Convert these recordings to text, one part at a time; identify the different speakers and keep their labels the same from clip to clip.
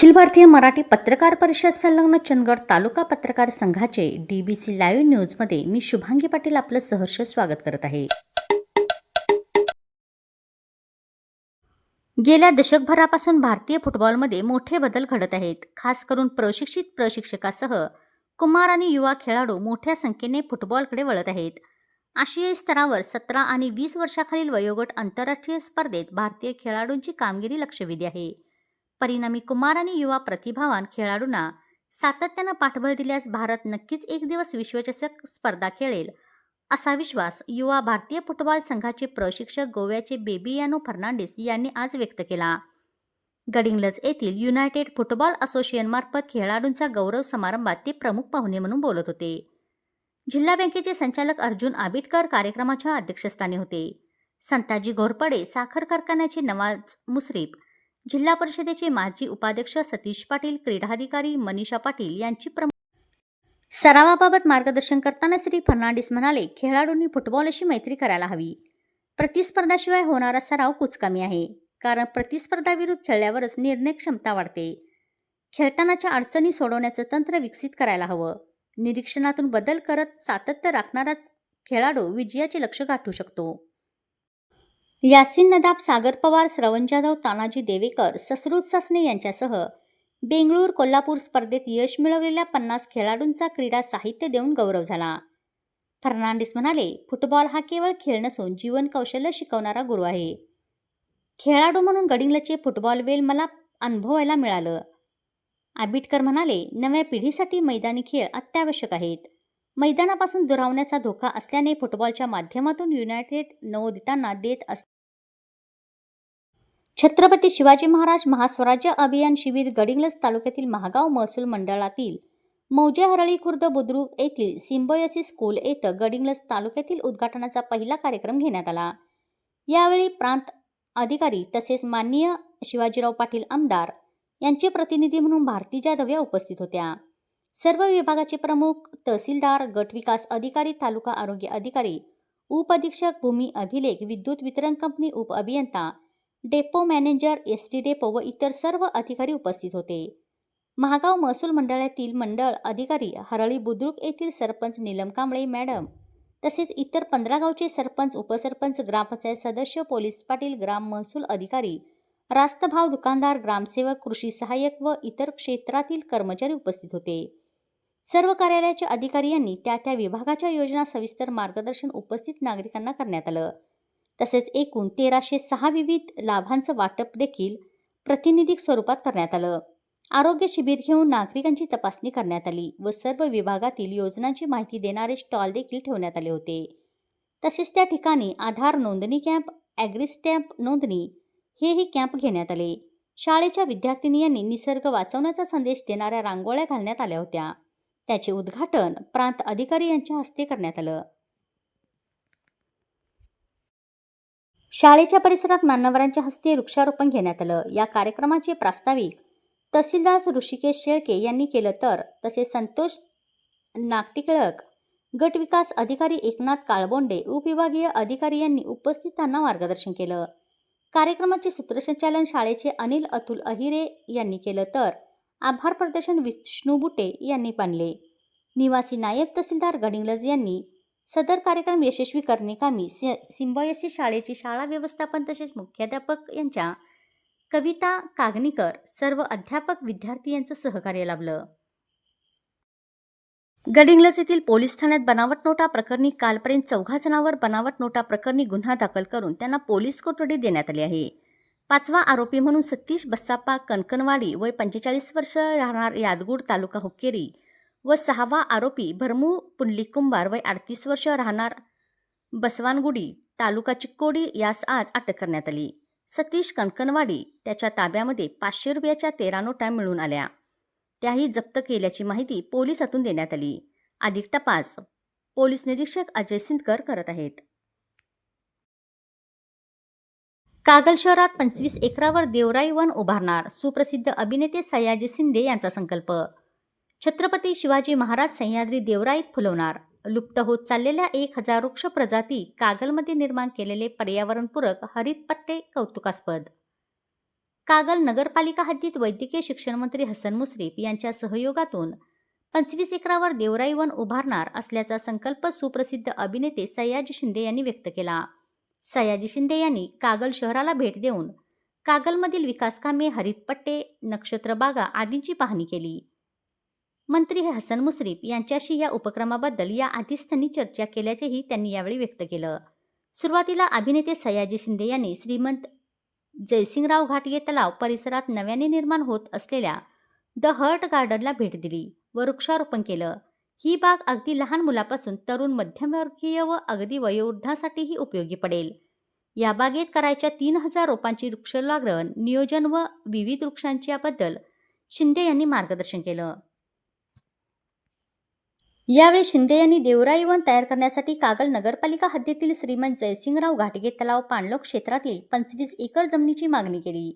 Speaker 1: अखिल भारतीय मराठी पत्रकार परिषद संलग्न चंदगड तालुका पत्रकार संघाचे डी बी सी लाईव्ह न्यूजमध्ये मी शुभांगी पाटील आपलं सहर्ष स्वागत करत आहे. गेल्या दशकभरापासून भारतीय फुटबॉलमध्ये मोठे बदल घडत आहेत. खास करून प्रशिक्षित प्रशिक्षकासह कुमार आणि युवा खेळाडू मोठ्या संख्येने फुटबॉलकडे वळत आहेत. आशियाई स्तरावर सतरा आणि वीस वर्षाखालील वयोगट आंतरराष्ट्रीय स्पर्धेत भारतीय खेळाडूंची कामगिरी लक्षवेधी आहे. परिणामी कुमार आणि युवा प्रतिभावान खेळाडूंना सातत्यानं पाठबळ दिल्यास भारत नक्कीच एक दिवस विश्वचषक स्पर्धा खेळेल असा विश्वास युवा भारतीय फुटबॉल संघाचे प्रशिक्षक गोव्याचे बेबियानो फर्नांडिस यांनी आज व्यक्त केला. गडिंग्लज येथील युनायटेड फुटबॉल असोसिएशनमार्फत खेळाडूंच्या गौरव समारंभात ते प्रमुख पाहुणे म्हणून बोलत होते. जिल्हा बँकेचे संचालक अर्जुन आबिटकर कार्यक्रमाच्या अध्यक्षस्थानी होते. संताजी घोरपडे साखर कारखान्याचे नवाज मुसरीफ जिल्हा परिषदेचे माजी उपाध्यक्ष सतीश पाटील क्रीडाधिकारी मनीषा पाटील यांची प्रमुख सरावाबाबत मार्गदर्शन करताना श्री फर्नांडिस म्हणाले खेळाडूंनी फुटबॉलशी मैत्री करायला हवी. प्रतिस्पर्धाशिवाय होणारा सराव कुचकामी आहे. कारण प्रतिस्पर्धाविरुद्ध खेळल्यावरच निर्णय क्षमता वाढते. खेळतानाच्या अडचणी सोडवण्याचं तंत्र विकसित करायला हवं. निरीक्षणातून बदल करत सातत्य राखणाराच खेळाडू विजयाचे लक्ष गाठू शकतो. यासिन नदाब सागर पवार श्रवण जाधव तानाजी देवेकर ससरूद ससने यांच्यासह बेंगळूर कोल्हापूर स्पर्धेत यश मिळवलेल्या पन्नास खेळाडूंचा क्रीडा साहित्य देऊन गौरव झाला. फर्नांडिस म्हणाले फुटबॉल हा केवळ खेळ नसून जीवन कौशल्य शिकवणारा गुरु आहे. खेळाडू म्हणून गडिंगलचे फुटबॉल वेल मला अनुभवायला मिळालं आबिटकर म्हणाले नव्या पिढीसाठी मैदानी खेळ अत्यावश्यक आहेत. मैदानापासून दुरावण्याचा धोका असल्याने फुटबॉलच्या माध्यमातून युनायटेड नवोदितांना देत अस छत्रपती शिवाजी महाराज महास्वराज्य अभियान शिबिर गडिंग्लज तालुक्यातील महागाव महसूल मंडळातील मौजे हरळी खुर्द बुद्रुक येथील सिम्बोयसी स्कूल येथं गडिंग्लज तालुक्यातील उद्घाटनाचा पहिला कार्यक्रम घेण्यात आला. यावेळी प्रांत अधिकारी तसेच माननीय शिवाजीराव पाटील आमदार यांचे प्रतिनिधी म्हणून भारती जाधव या उपस्थित होत्या. सर्व विभागाचे प्रमुख तहसीलदार गटविकास अधिकारी तालुका आरोग्य अधिकारी उपअधीक्षक भूमी अभिलेख विद्युत वितरण कंपनी उप अभियंता depot manager S T depot व इतर सर्व अधिकारी उपस्थित होते. महागाव महसूल मंडळातील मंडळ अधिकारी हरळी बुद्रुक येथील सरपंच नीलम कांबळे मॅडम तसेच इतर पंधरा गावचे सरपंच उपसरपंच ग्रामपंचायत सदस्य पोलीस पाटील ग्राम महसूल अधिकारी रास्तभाव दुकानदार ग्रामसेवक कृषी सहाय्यक व इतर क्षेत्रातील कर्मचारी उपस्थित होते. सर्व कार्यालयाच्या अधिकारी यांनी त्या त्या विभागाच्या योजना सविस्तर मार्गदर्शन उपस्थित नागरिकांना करण्यात आलं. तसेच एकूण तेराशे सहा विविध लाभांचं वाटप देखील प्रतिनिधिक स्वरूपात करण्यात आलं. आरोग्य शिबिर घेऊन नागरिकांची तपासणी करण्यात आली व सर्व विभागातील योजनांची माहिती देणारे स्टॉल देखील ठेवण्यात आले होते. तसेच त्या ठिकाणी आधार नोंदणी कॅम्प ॲग्रिस्टॅम्प नोंदणी हेही कॅम्प घेण्यात आले. शाळेच्या विद्यार्थिनी यांनी निसर्ग वाचवण्याचा संदेश देणाऱ्या रांगोळ्या घालण्यात आल्या होत्या. त्याचे उद्घाटन प्रांत अधिकारी यांच्या हस्ते करण्यात आलं. शाळेच्या परिसरात मान्यवरांच्या हस्ते वृक्षारोपण घेण्यात आलं. या कार्यक्रमाचे प्रास्ताविक तहसीलदार ऋषिकेश शेळके यांनी केलं तर तसेच संतोष नागटिकळक गट विकास अधिकारी एकनाथ काळबोंडे उपविभागीय अधिकारी यांनी उपस्थितांना मार्गदर्शन केलं. कार्यक्रमाचे सूत्रसंचालन शाळेचे अनिल अतुल अहिरे यांनी केलं तर आभार प्रदर्शन विष्णू बुटे यांनी पाणले निवासी नायब तहसीलदार गडिंगलज यांनी सदर कार्यक्रम यशस्वी करण्याकामी सि सिम्बॉयसी शाळेची शाळा व्यवस्थापन तसेच मुख्याध्यापक यांच्या कविता कागनीकर सर्व अध्यापक विद्यार्थी यांचं सहकार्य लाभलं. गडिंग्लज येथील पोलीस ठाण्यात बनावट नोटा प्रकरणी कालपर्यंत चौघा जणांवर बनावट नोटा प्रकरणी गुन्हा दाखल करून त्यांना पोलीस कोठडी देण्यात आली आहे. पाचवा आरोपी म्हणून सतीश बस्साप्पा कणकणवाडी वय पंचेचाळीस वर्ष राहणार यादगूड तालुका हुक्केरी व सहावा आरोपी भरमू पुंडलिक कुंभार वय अडतीस वर्ष राहणार. बसवानगुडी तालुका चिक्कोडी यास आज अटक करण्यात आली. सतीश कणकणवाडी त्याच्या ताब्यामध्ये पाचशे रुपयाच्या तेरा नोटा मिळून आल्या. त्याही जप्त केल्याची माहिती पोलिसातून देण्यात आली. अधिक तपास पोलीस निरीक्षक अजय सिंदकर करत आहेत. कागल शहरात पंचवीस एकरावर देवराई वन उभारणार सुप्रसिद्ध अभिनेते सयाजी शिंदे यांचा संकल्प छत्रपती शिवाजी महाराज सह्याद्री देवराईत फुलवणार. लुप्त होत चाललेल्या एक हजार वृक्ष प्रजाती कागलमध्ये निर्माण केलेले पर्यावरणपूरक हरित पट्टे कौतुकास्पद. कागल नगरपालिका हद्दीत वैद्यकीय शिक्षण मंत्री हसन मुश्रीफ यांच्या सहयोगातून पंचवीस एकरावर देवराई वन उभारणार असल्याचा संकल्प सुप्रसिद्ध अभिनेते सयाजी शिंदे यांनी व्यक्त केला. सयाजी शिंदे यांनी कागल शहराला भेट देऊन कागलमधील विकासकामे हरितपट्टे नक्षत्रबागा आदींची पाहणी केली. मंत्री हसन मुश्रीफ यांच्याशी या उपक्रमाबद्दल या आधीच त्यांनी चर्चा केल्याचेही त्यांनी यावेळी व्यक्त केलं. सुरुवातीला अभिनेते सयाजी शिंदे यांनी श्रीमंत जयसिंगराव घाटगे तलाव परिसरात नव्याने निर्माण होत असलेल्या द हर्ट गार्डनला भेट दिली व वृक्षारोपण केलं. ही बाग अगदी लहान मुलापासून तरुण मध्यमवर्गीय व अगदी वयोवृद्धासाठीही उपयोगी पडेल. या बागेत करायच्या तीन हजार रोपांची वृक्षलाग्रहण नियोजन व विविध वृक्षांच्याबद्दल शिंदे यांनी मार्गदर्शन केलं. यावेळी शिंदे यांनी देवराई वन तयार करण्यासाठी कागल नगरपालिका हद्दीतील श्रीमंत जयसिंगराव घाटगे तलाव पाणलोक क्षेत्रातील पंचवीस एकर जमिनीची मागणी केली.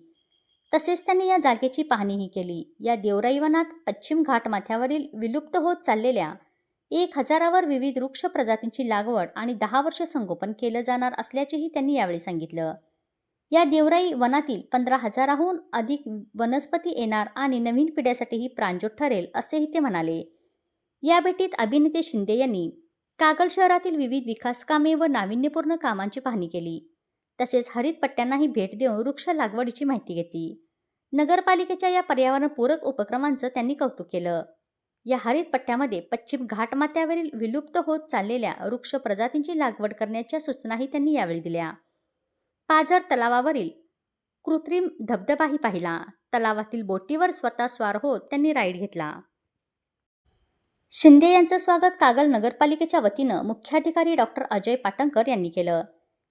Speaker 1: तसेच त्यांनी या जागेची पाहणीही केली. या देवराई वनात पश्चिम घाट माथ्यावरील विलुप्त होत चाललेल्या एक हजारावर विविध वृक्ष प्रजातींची लागवड आणि दहा वर्ष संगोपन केलं जाणार असल्याचेही त्यांनी यावेळी सांगितलं. या देवराई वनातील पंधरा हजाराहून अधिक वनस्पती येणार आणि नवीन पिढ्यासाठीही प्रांजोत ठरेल असेही ते म्हणाले. या भेटीत अभिनेते शिंदे यांनी कागल शहरातील विविध विकास कामे व नाविन्यपूर्ण कामांची पाहणी केली. तसेच हरित पट्ट्यांनाही भेट देऊन वृक्ष लागवडीची माहिती घेतली. नगरपालिकेच्या या पर्यावरणपूरक उपक्रमांचं त्यांनी कौतुक केलं. या हरित पट्ट्यामध्ये पश्चिम घाटमात्यावरील विलुप्त होत चाललेल्या वृक्ष प्रजातींची लागवड करण्याच्या सूचनाही त्यांनी यावेळी दिल्या. पाझर तलावावरील कृत्रिम धबधबाही पाहिला. तलावातील बोटीवर स्वतः स्वार होत त्यांनी राईड घेतला. शिंदे यांचं स्वागत कागल नगरपालिकेच्या वतीनं मुख्याधिकारी डॉक्टर अजय पाटणकर यांनी केलं.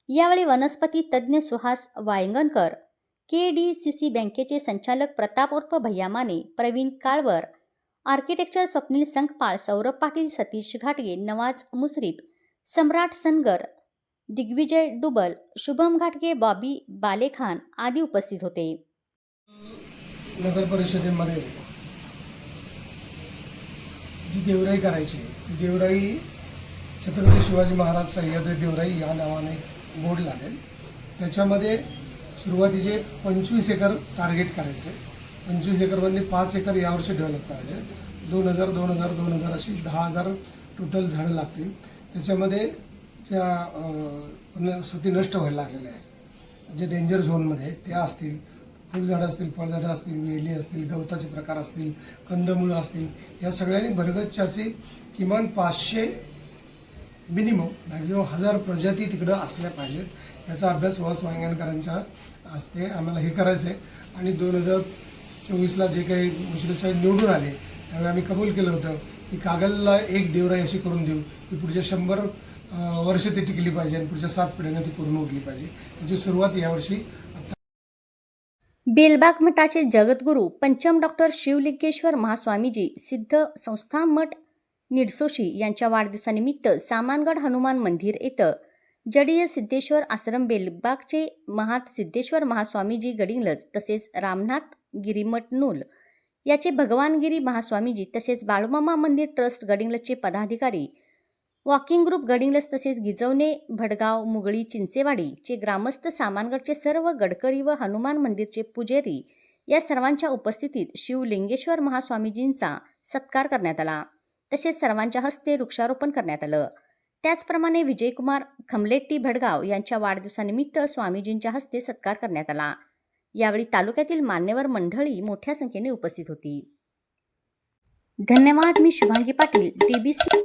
Speaker 1: यावेळी वनस्पती तज्ज्ञ Suhas Vayangankar K D C C बँकेचे संचालक प्रताप उर्फ भैया माने प्रवीण काळवर आर्किटेक्चर स्वप्नील संकपाळ सौरभ पाटील सतीश घाटगे नवाज मुश्रीफ सम्राट सनगर दिग्विजय डुबल शुभम घाटगे बॉबी बालेखान आदी उपस्थित होते.
Speaker 2: नगर परिषदेमध्ये जी देवराई करायची ती देवराई छत्रपती शिवाजी महाराज सह्याद्री देवराई या नावाने बोर्ड लागेल. त्याच्यामध्ये सुरुवातीचे पंचवीस एकर टार्गेट करायचे. पंचवीस एकरमधले पाच एकर यावर्षी डेव्हलप करायचे. दोन हजार दोन हजार दोन हजार अशी दहा हजार टोटल झाडं लागतील. त्याच्यामध्ये ज्या सती नष्ट व्हायला लागलेल्या आहेत. जे डेंजर झोनमध्ये त्या असतील. फुलझाडं असतील फळझाडं असतील वेली असतील गवताचे प्रकार असतील कंदमुळं असतील या सगळ्यांनी भरगतचे असे किमान पाचशे मिनिमम मॅक्झिमम हजार प्रजाती तिकडं असल्या पाहिजेत. याचा अभ्यास वास वांगणकरांच्या असते. आम्हाला हे करायचं आहे आणि दोन हजार चोवीसला जे काही मुश्रीफ साहेब निवडून आले त्यावेळी आम्ही कबूल केलं होतं की कागलला एक देवराई अशी करून देऊ की पुढच्या शंभर वर्ष ती टिकली पाहिजे आणि पुढच्या सात पिढ्यांना ती पूर्ण उठली पाहिजे. त्याची सुरुवात यावर्षी आता
Speaker 1: बेलबाग मठाचे जगद्गुरू पंचम डॉक्टर शिवलिंगेश्वर महास्वामीजी सिद्ध संस्था मठ निडसोशी यांच्या वाढदिवसानिमित्त सामानगड हनुमान मंदिर येथं जडीय सिद्धेश्वर आश्रम बेलबागचे महात सिद्धेश्वर महास्वामीजी गडिंगलज तसेच रामनाथ गिरीमठ नूल याचे भगवानगिरी महास्वामीजी तसेच बाळूमामा मंदिर ट्रस्ट गडिंगलजचे पदाधिकारी वॉकिंग ग्रुप गडिंगलस तसेच गिजवणे भडगाव मुगळी चिंचेवाडीचे ग्रामस्थ सामानगडचे सर्व गडकरी व हनुमान मंदिरचे पुजेरी या सर्वांच्या उपस्थितीत शिवलिंगेश्वर महास्वामीजींचा सत्कार करण्यात आला. तसेच सर्वांच्या हस्ते वृक्षारोपण करण्यात आलं. त्याचप्रमाणे विजयकुमार खमलेट्टी भडगाव यांच्या वाढदिवसानिमित्त स्वामीजींच्या हस्ते सत्कार करण्यात आला. यावेळी तालुक्यातील मान्यवर मंडळी मोठ्या संख्येने उपस्थित होती. धन्यवाद मी शुभांगी पाटील डीबीसी